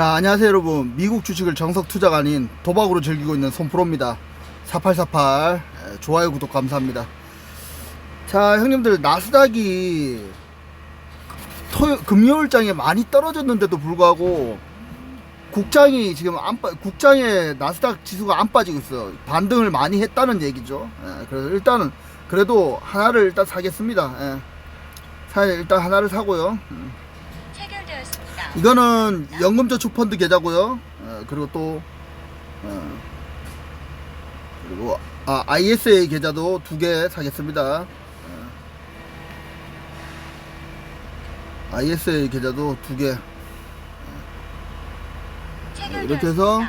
자 안녕하세요 여러분. 미국 주식을 정석 투자가 아닌 도박으로 즐기고 있는 손프로입니다. 4848 에, 좋아요 구독 감사합니다. 자 형님들 나스닥이 토요, 금요일장에 많이 떨어졌는데도 불구하고 국장이 지금 안 빠, 국장에 나스닥 지수가 안 빠지고 있어요. 반등을 많이 했다는 얘기죠. 예, 그래서 일단은 그래도 하나를 일단 사겠습니다. 예. 사, 일단 하나를 사고요. 음. 이거는 연금저축펀드 계좌고요. 어, 그리고 또 어, 그리고 아 ISA 계좌도 두 개 사겠습니다. 어. ISA 계좌도 두 개. 체결되었습니다. 이렇게 해서.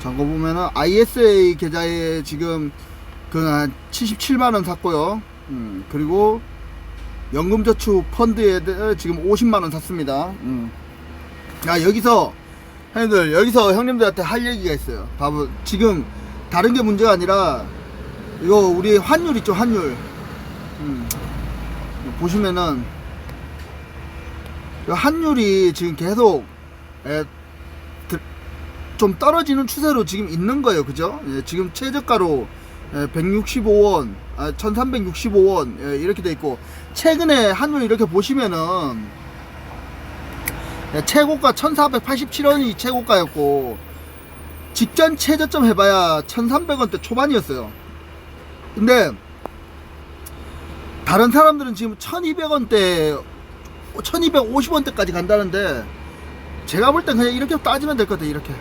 잠궈 보면은 ISA 계좌에 지금 그 한 77만 원 샀고요. 음, 그리고 연금저축 펀드에 대- 지금 50만 원 샀습니다. 음. 야 여기서 형님들 여기서 형님들한테 할 얘기가 있어요. 봐봐 지금 다른 게 문제가 아니라 이거 우리 환율 있죠 환율. 음. 보시면은 이 환율이 지금 계속 에, 드- 좀 떨어지는 추세로 지금 있는 거예요. 그죠? 예, 지금 최저가로 165원, 아, 1365원 예, 이렇게 돼 있고 최근에 환율 이렇게 보시면은 예, 최고가 1487원이 최고가였고 직전 최저점 해봐야 1300원대 초반이었어요. 근데 다른 사람들은 지금 1200원대 1250원대까지 간다는데 제가 볼 땐 그냥 이렇게 따지면 될 것 같아요 이렇게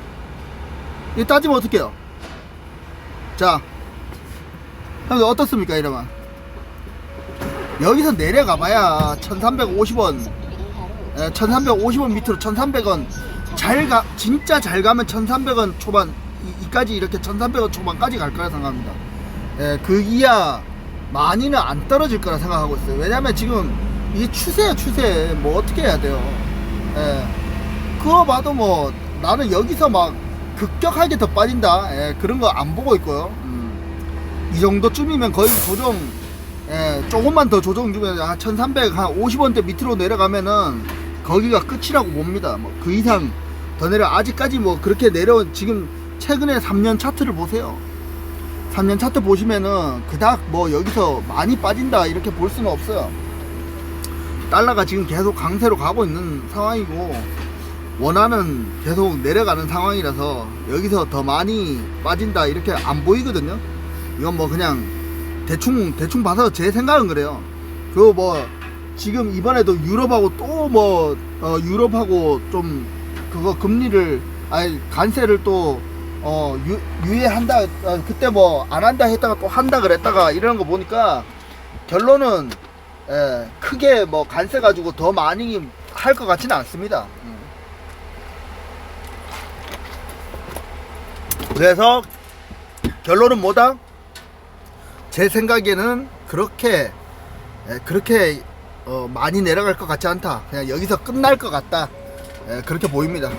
이 따지면 어떡해요 자 형님 어떻습니까 이러면? 여기서 내려가 봐야 1350원. 예, 1350원 밑으로 1300원. 잘 가, 진짜 잘 가면 1300원 초반 이, 이까지 이렇게 1300원 초반까지 갈 거라 생각합니다. 예, 그 이하 많이는 안 떨어질 거라 생각하고 있어요. 왜냐면 지금 이게 추세야 추세. 뭐 어떻게 해야 돼요? 예. 그거 봐도 뭐 나는 여기서 막 급격하게 더 빠진다? 예, 그런 거 안 보고 있고요. 음. 이 정도쯤이면 거의 조정 예, 조금만 더 조정 주면 한 1300, 한 50원대 밑으로 내려가면은 거기가 끝이라고 봅니다. 뭐 그 이상 더 내려 아직까지 뭐 그렇게 내려온 지금 최근에 3년 차트를 보세요. 3년 차트 보시면은 그닥 뭐 여기서 많이 빠진다 이렇게 볼 수는 없어요. 달러가 지금 계속 강세로 가고 있는 상황이고 원화는 계속 내려가는 상황이라서 여기서 더 많이 빠진다 이렇게 안 보이거든요. 이건 뭐 그냥 대충 대충 봐서 제 생각은 그래요. 그뭐 지금 이번에도 유럽하고 또 뭐 어, 유럽하고 좀 그거 금리를 아니 관세를 또 어, 유, 유예한다 어, 그때 뭐 안 한다 했다가 또 한다 그랬다가 이러는 거 보니까 결론은 예, 크게 뭐 관세 가지고 더 많이 할 것 같지는 않습니다. 음. 그래서 결론은 뭐다? 제 생각에는 그렇게 예, 그렇게 어, 많이 내려갈 것 같지 않다. 그냥 여기서 끝날 것 같다. 예, 그렇게 보입니다.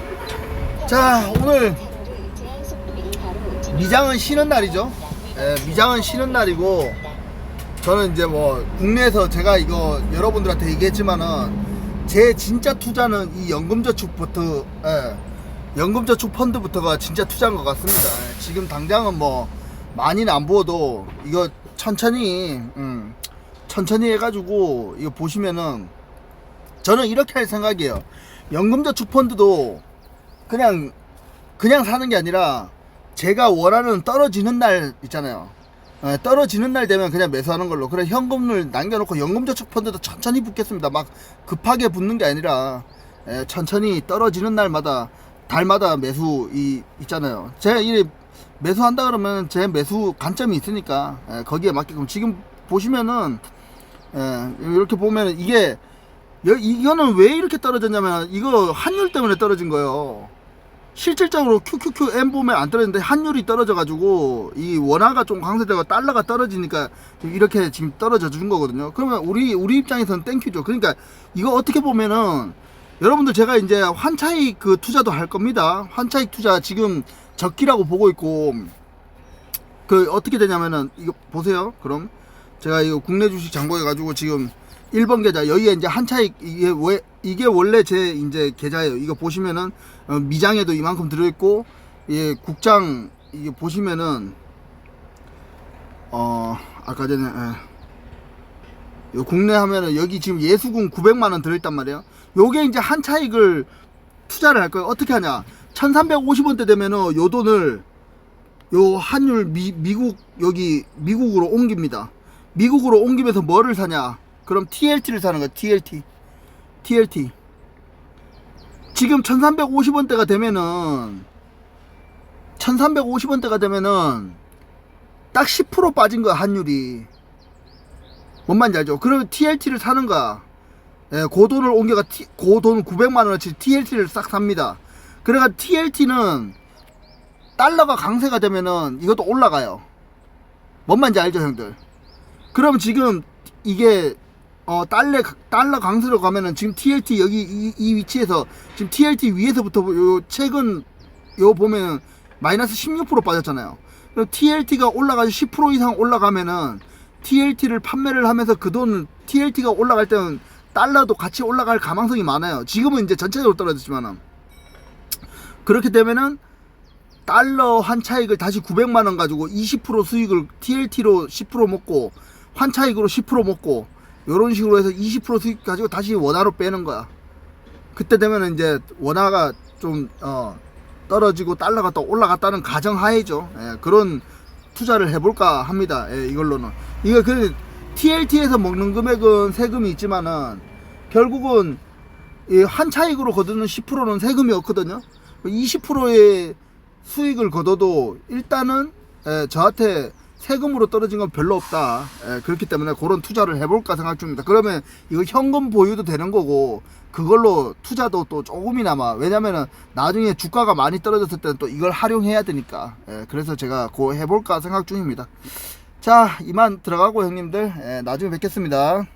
자 오늘 미장은 쉬는 날이죠. 예, 미장은 쉬는 날이고 저는 이제 뭐 국내에서 제가 이거 여러분들한테 얘기했지만은 제 진짜 투자는 이 연금저축부터 예, 연금저축 펀드부터가 진짜 투자인 것 같습니다. 예, 지금 당장은 뭐 많이는 안 부어도 이거 천천히 음, 천천히 해가지고 이거 보시면은 저는 이렇게 할 생각이에요. 연금저축 펀드도 그냥 그냥 사는 게 아니라 제가 원하는 떨어지는 날 있잖아요. 예, 떨어지는 날 되면 그냥 매수하는 걸로. 그래 현금을 남겨놓고 연금저축 펀드도 천천히 붙겠습니다. 막 급하게 붙는 게 아니라 예, 천천히 떨어지는 날마다 달마다 매수 이 있잖아요. 제가 이 매수한다 그러면 제 매수 관점이 있으니까 예, 거기에 맞게끔 지금 보시면은 예, 이렇게 보면 이게 여- 이거는 왜 이렇게 떨어졌냐면 이거 환율 때문에 떨어진 거예요. 실질적으로 QQQ M 보면 안 떨어지는데 환율이 떨어져가지고 이 원화가 좀 강세되고 달러가 떨어지니까 이렇게 지금 떨어져 준 거거든요. 그러면 우리 우리 입장에서는 땡큐죠. 그러니까 이거 어떻게 보면은 여러분들 제가 이제 환차익 그 투자도 할 겁니다. 환차익 투자 지금 적기라고 보고 있고 그 어떻게 되냐면은 이거 보세요. 그럼 제가 이거 국내 주식 장고해 가지고 지금 1번 계좌 여기에 이제 한 차익 이게 왜 이게 원래 제 이제 계좌예요. 이거 보시면은 어, 미장에도 이만큼 들어 있고 예 국장 이게 보시면은 어 아까 전에 예. 요 국내 하면은 여기 지금 예수군 900만 원 들어 있단 말이에요. 요게 이제 한 차익을 투자를 할 거예요. 어떻게 하냐? 1350원대 되면은 요 돈을 요 환율 미, 미국 여기 미국으로 옮깁니다. 미국으로 옮기면서 뭐를 사냐? 그럼 TLT를 사는 거야. TLT. TLT. 지금 1350원대가 되면은 1350원대가 되면은 딱 10% 빠진 거야, 환율이. 뭔 말인지 알죠? 그러면 TLT를 사는 거야. 예, 그 돈을 옮겨가 T, 그돈 900만 원어치 TLT를 싹 삽니다. 그래가 TLT는 달러가 강세가 되면은 이것도 올라가요. 뭔 말인지 알죠, 형들? 그럼 지금 이게 어 달러 달러 강세로 가면은 지금 TLT 여기 이, 이 위치에서 지금 TLT 위에서부터 요 최근 요 보면은 마이너스 16% 빠졌잖아요. 그럼 TLT가 올라가서 10% 이상 올라가면은 TLT를 판매를 하면서 그 돈 TLT가 올라갈 때는 달러도 같이 올라갈 가망성이 많아요. 지금은 이제 전체적으로 떨어졌지만은 그렇게 되면은 달러 한 차익을 다시 900만 원 가지고 20% 수익을 TLT로 10% 먹고 환 차익으로 10% 먹고 요런 식으로 해서 20% 수익 가지고 다시 원화로 빼는 거야. 그때 되면은 이제 원화가 좀 어, 떨어지고 달러가 또 올라갔다는 가정 하에죠. 예, 그런 투자를 해볼까 합니다. 예, 이걸로는 이거 그 TLT에서 먹는 금액은 세금이 있지만은 결국은 이 한 차익으로 거두는 10%는 세금이 없거든요. 20%의 수익을 거둬도 일단은 예, 저한테 세금으로 떨어진 건 별로 없다. 예, 그렇기 때문에 그런 투자를 해볼까 생각 중입니다. 그러면 이거 현금 보유도 되는 거고 그걸로 투자도 또 조금이나마 왜냐면은 나중에 주가가 많이 떨어졌을 때는 또 이걸 활용해야 되니까 예, 그래서 제가 그거 해볼까 생각 중입니다. 자 이만 들어가고 형님들 예, 나중에 뵙겠습니다.